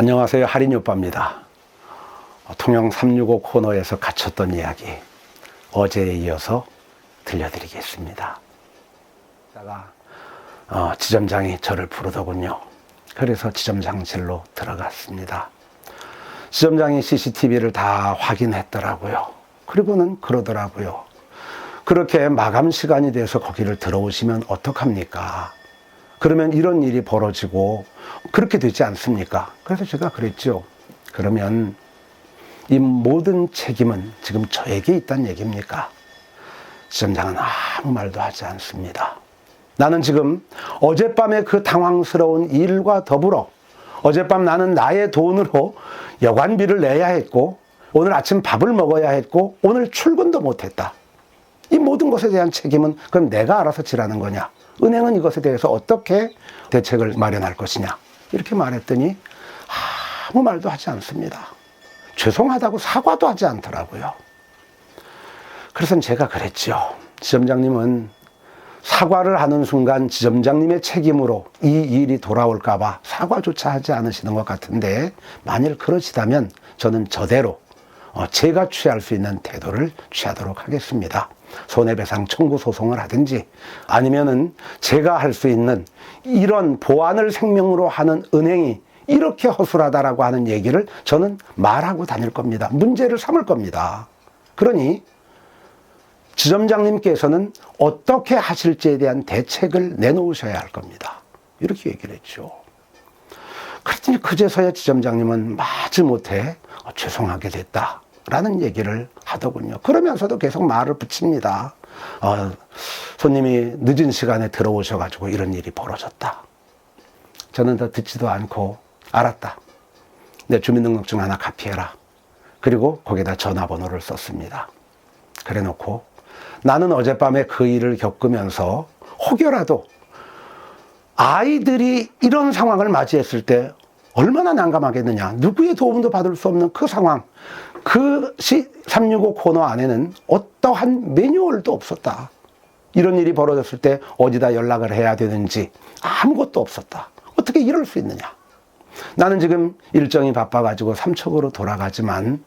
안녕하세요. 할인 오빠입니다. 통영 365 코너에서 갇혔던 이야기 어제에 이어서 들려드리겠습니다. 제가 어, 지점장이 저를 부르더군요. 그래서 지점장실로 들어갔습니다. 지점장이 CCTV를 다 확인했더라고요. 그리고는 그러더라고요. 그렇게 마감 시간이 돼서 거기를 들어오시면 어떡합니까? 그러면 이런 일이 벌어지고 그렇게 되지 않습니까? 그래서 제가 그랬죠. 그러면 이 모든 책임은 지금 저에게 있다는 얘기입니까? 지점장은 아무 말도 하지 않습니다. 나는 지금 어젯밤에 그 당황스러운 일과 더불어 어젯밤 나는 나의 돈으로 여관비를 내야 했고 오늘 아침 밥을 먹어야 했고 오늘 출근도 못했다. 이 모든 것에 대한 책임은 그럼 내가 알아서 지라는 거냐? 은행은 이것에 대해서 어떻게 대책을 마련할 것이냐? 이렇게 말했더니 아무 말도 하지 않습니다. 죄송하다고 사과도 하지 않더라고요. 그래서 제가 그랬죠. 지점장님은 사과를 하는 순간 지점장님의 책임으로 이 일이 돌아올까봐 사과조차 하지 않으시는 것 같은데 만일 그러시다면 저는 저대로 어, 제가 취할 수 있는 태도를 취하도록 하겠습니다. 손해배상 청구 소송을 하든지 아니면은 제가 할 수 있는 이런 보안을 생명으로 하는 은행이 이렇게 허술하다라고 하는 얘기를 저는 말하고 다닐 겁니다. 문제를 삼을 겁니다. 그러니 지점장님께서는 어떻게 하실지에 대한 대책을 내놓으셔야 할 겁니다. 이렇게 얘기를 했죠. 그랬더니 그제서야 지점장님은 마지못해 어, 죄송하게 됐다. 라는 얘기를 하더군요. 그러면서도 계속 말을 붙입니다. 어, 손님이 늦은 시간에 들어오셔가지고 이런 일이 벌어졌다. 저는 더 듣지도 않고 알았다. 내 주민등록증 하나 카피해라. 그리고 거기다 전화번호를 썼습니다. 그래 놓고 나는 어젯밤에 그 일을 겪으면서 혹여라도 아이들이 이런 상황을 맞이했을 때 얼마나 난감하겠느냐. 누구의 도움도 받을 수 없는 그 상황. 그365 코너 안에는 어떠한 매뉴얼도 없었다. 이런 일이 벌어졌을 때 어디다 연락을 해야 되는지 아무것도 없었다. 어떻게 이럴 수 있느냐. 나는 지금 일정이 바빠가지고 삼척으로 돌아가지만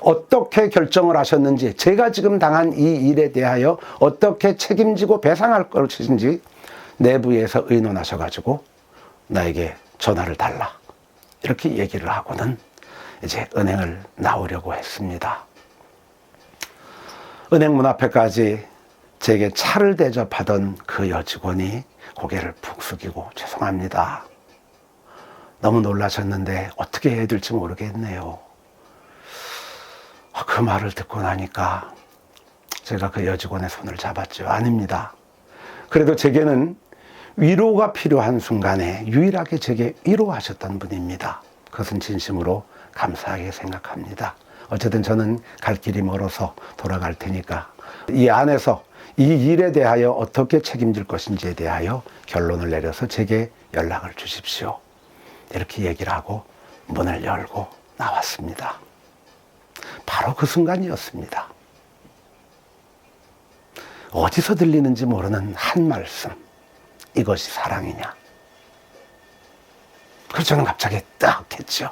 어떻게 결정을 하셨는지 제가 지금 당한 이 일에 대하여 어떻게 책임지고 배상할 것인지 내부에서 의논하셔가지고 나에게 전화를 달라. 이렇게 얘기를 하고는 이제 은행을 나오려고 했습니다. 은행 문 앞에까지 제게 차를 대접하던 그 여직원이 고개를 푹 숙이고 죄송합니다. 너무 놀라셨는데 어떻게 해야 될지 모르겠네요. 그 말을 듣고 나니까 제가 그 여직원의 손을 잡았죠. 아닙니다. 그래도 제게는 위로가 필요한 순간에 유일하게 제게 위로하셨던 분입니다. 그것은 진심으로 감사하게 생각합니다. 어쨌든 저는 갈 길이 멀어서 돌아갈 테니까 이 안에서 이 일에 대하여 어떻게 책임질 것인지에 대하여 결론을 내려서 제게 연락을 주십시오. 이렇게 얘기를 하고 문을 열고 나왔습니다. 바로 그 순간이었습니다. 어디서 들리는지 모르는 한 말씀. 이것이 사랑이냐? 그래서 저는 갑자기 딱 했죠.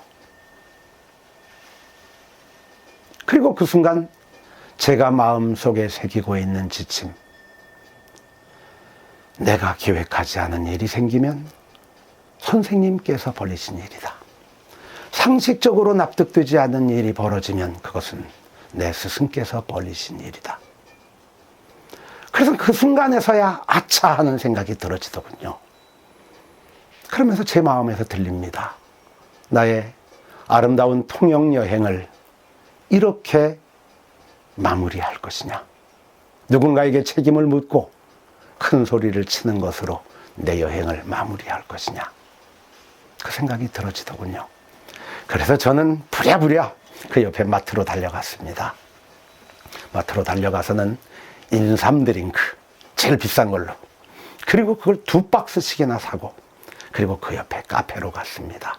그리고 그 순간 제가 마음속에 새기고 있는 지침. 내가 계획하지 않은 일이 생기면 선생님께서 벌리신 일이다. 상식적으로 납득되지 않는 일이 벌어지면 그것은 내 스승께서 벌리신 일이다. 그래서 그 순간에서야 아차 하는 생각이 들어지더군요. 그러면서 제 마음에서 들립니다. 나의 아름다운 통영 여행을 이렇게 마무리할 것이냐. 누군가에게 책임을 묻고 큰 소리를 치는 것으로 내 여행을 마무리할 것이냐. 그 생각이 들어지더군요. 그래서 저는 부랴부랴 그 옆에 마트로 달려갔습니다. 마트로 달려가서는 인삼 드링크 제일 비싼 걸로 그리고 그걸 두 박스씩이나 사고 그리고 그 옆에 카페로 갔습니다.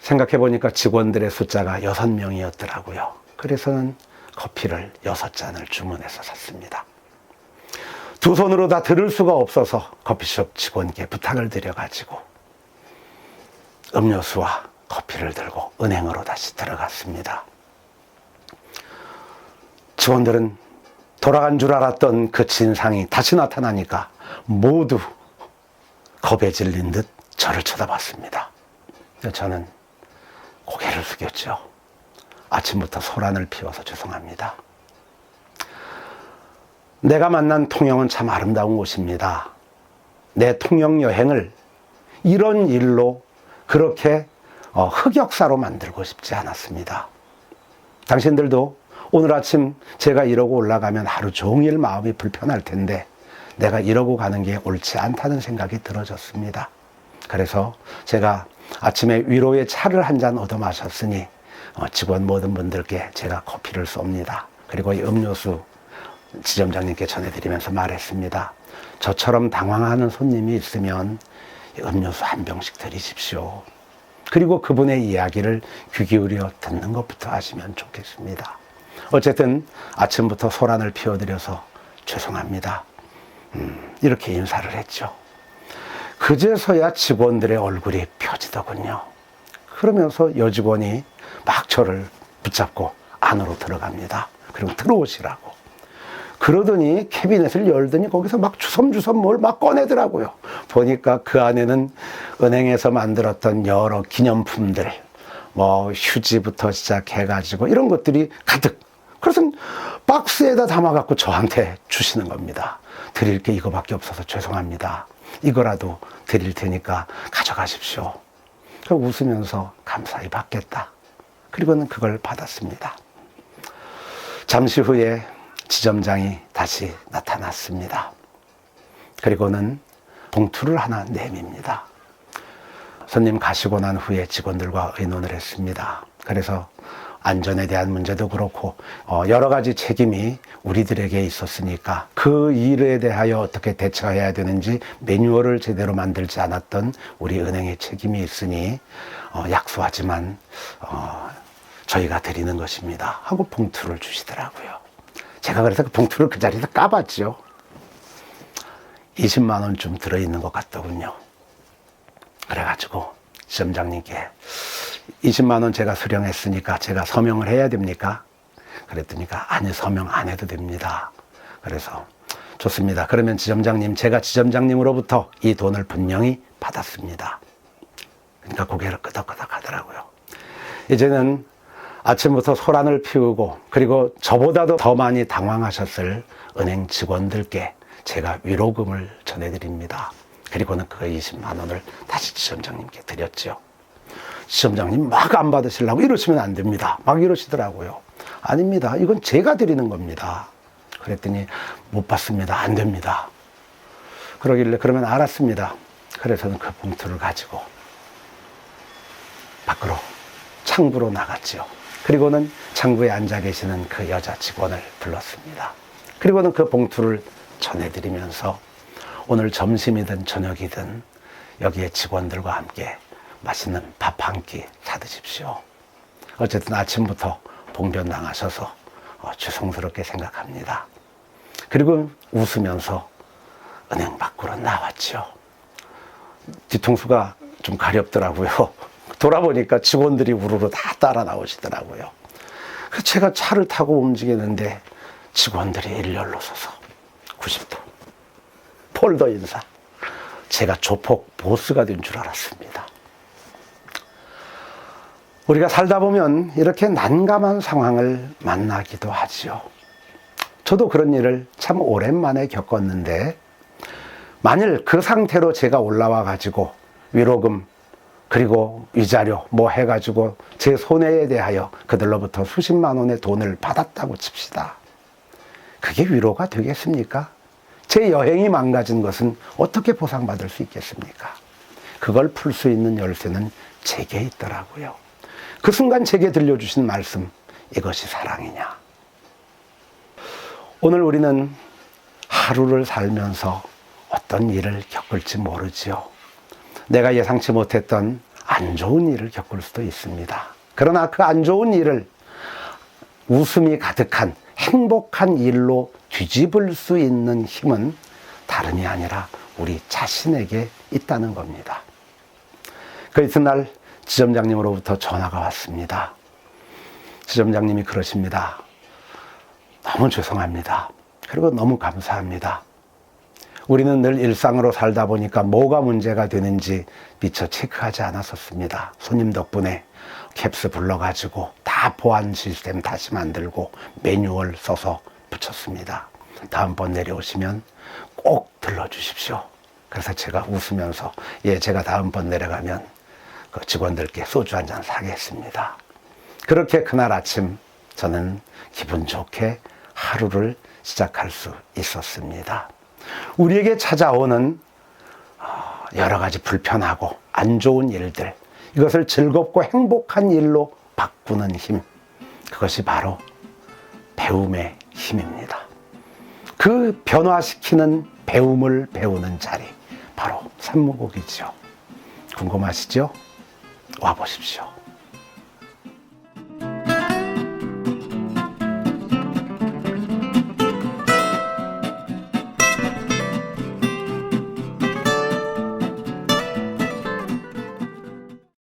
생각해 보니까 직원들의 숫자가 여섯 명이었더라고요. 그래서는 커피를 여섯 잔을 주문해서 샀습니다. 두 손으로 다 들을 수가 없어서 커피숍 직원께 부탁을 드려가지고 음료수와 커피를 들고 은행으로 다시 들어갔습니다. 직원들은 돌아간 줄 알았던 그 진상이 다시 나타나니까 모두 겁에 질린 듯 저를 쳐다봤습니다. 저는 고개를 숙였죠. 아침부터 소란을 피워서 죄송합니다. 내가 만난 통영은 참 아름다운 곳입니다. 내 통영 여행을 이런 일로 그렇게 어, 흑역사로 만들고 싶지 않았습니다. 당신들도 오늘 아침 제가 이러고 올라가면 하루 종일 마음이 불편할 텐데 내가 이러고 가는 게 옳지 않다는 생각이 들어졌습니다. 그래서 제가 아침에 위로의 차를 한 잔 얻어 마셨으니 어, 직원 모든 분들께 제가 커피를 쏩니다. 그리고 이 음료수 지점장님께 전해드리면서 말했습니다. 저처럼 당황하는 손님이 있으면 음료수 한 병씩 드리십시오. 그리고 그분의 이야기를 귀 기울여 듣는 것부터 하시면 좋겠습니다. 어쨌든 아침부터 소란을 피워드려서 죄송합니다. 음, 이렇게 인사를 했죠. 그제서야 직원들의 얼굴이 펴지더군요. 그러면서 여직원이 막 저를 붙잡고 안으로 들어갑니다. 그리고 들어오시라고. 그러더니 캐비넷을 열더니 거기서 막 주섬주섬 뭘 막 꺼내더라고요. 보니까 그 안에는 은행에서 만들었던 여러 기념품들, 뭐 휴지부터 시작해가지고 이런 것들이 가득. 그래서 박스에다 담아갖고 저한테 주시는 겁니다. 드릴 게 이거밖에 없어서 죄송합니다. 이거라도 드릴 테니까 가져가십시오. 그 웃으면서 감사히 받겠다. 그리고는 그걸 받았습니다. 잠시 후에 지점장이 다시 나타났습니다. 그리고는 봉투를 하나 내밉니다. 손님 가시고 난 후에 직원들과 의논을 했습니다. 그래서 안전에 대한 문제도 그렇고 어, 여러 가지 책임이 우리들에게 있었으니까 그 일에 대하여 어떻게 대처해야 되는지 매뉴얼을 제대로 만들지 않았던 우리 은행의 책임이 있으니 어, 약소하지만 어, 저희가 드리는 것입니다 하고 봉투를 주시더라고요. 제가 그래서 그 봉투를 그 자리에서 까봤죠. 20만 원쯤 들어있는 것 같더군요. 그래가지고 지점장님께 20만 원 제가 수령했으니까 제가 서명을 해야 됩니까? 그랬더니까 아니 서명 안 해도 됩니다. 그래서 좋습니다. 그러면 지점장님 제가 지점장님으로부터 이 돈을 분명히 받았습니다. 그러니까 고개를 끄덕끄덕 하더라고요. 이제는 아침부터 소란을 피우고 그리고 저보다도 더 많이 당황하셨을 은행 직원들께 제가 위로금을 전해드립니다. 그리고는 그 20만 원을 다시 지점장님께 드렸죠. 시험장님 막 안 받으시려고 이러시면 안 됩니다. 막 이러시더라고요. 아닙니다. 이건 제가 드리는 겁니다. 그랬더니 못 받습니다. 안 됩니다. 그러길래 그러면 알았습니다. 그래서는 그 봉투를 가지고 밖으로 창부로 나갔지요. 그리고는 창부에 앉아 계시는 그 여자 직원을 불렀습니다. 그리고는 그 봉투를 전해드리면서 오늘 점심이든 저녁이든 여기에 직원들과 함께 맛있는 밥 한 끼 사드십시오. 어쨌든 아침부터 봉변 당하셔서 어, 죄송스럽게 생각합니다. 그리고 웃으면서 은행 밖으로 나왔죠. 뒤통수가 좀 가렵더라고요. 돌아보니까 직원들이 우르르 다 따라 나오시더라고요. 제가 차를 타고 움직이는데 직원들이 일렬로 서서 90도 폴더 인사. 제가 조폭 보스가 된 줄 알았습니다. 우리가 살다 보면 이렇게 난감한 상황을 만나기도 하지요. 저도 그런 일을 참 오랜만에 겪었는데, 만일 그 상태로 제가 올라와 가지고 위로금, 그리고 위자료 뭐 해가지고 제 손해에 대하여 그들로부터 수십만 원의 돈을 받았다고 칩시다. 그게 위로가 되겠습니까? 제 여행이 망가진 것은 어떻게 보상받을 수 있겠습니까? 그걸 풀 수 있는 열쇠는 제게 있더라고요. 그 순간 제게 들려주신 말씀, 이것이 사랑이냐. 오늘 우리는 하루를 살면서 어떤 일을 겪을지 모르지요. 내가 예상치 못했던 안 좋은 일을 겪을 수도 있습니다. 그러나 그 안 좋은 일을 웃음이 가득한 행복한 일로 뒤집을 수 있는 힘은 다름이 아니라 우리 자신에게 있다는 겁니다. 그 이튿날 지점장님으로부터 전화가 왔습니다. 지점장님이 그러십니다. 너무 죄송합니다. 그리고 너무 감사합니다. 우리는 늘 일상으로 살다 보니까 뭐가 문제가 되는지 미처 체크하지 않았었습니다. 손님 덕분에 캡스 불러가지고 다 보안 시스템 다시 만들고 매뉴얼 써서 붙였습니다. 다음번 내려오시면 꼭 들러주십시오. 그래서 제가 웃으면서 예, 제가 다음번 내려가면 그 직원들께 소주 한 잔 사겠습니다. 그렇게 그날 아침 저는 기분 좋게 하루를 시작할 수 있었습니다. 우리에게 찾아오는 어, 여러 가지 불편하고 안 좋은 일들, 이것을 즐겁고 행복한 일로 바꾸는 힘, 그것이 바로 배움의 힘입니다. 그 변화시키는 배움을 배우는 자리, 바로 산무국이죠. 궁금하시죠? 와 보십시오.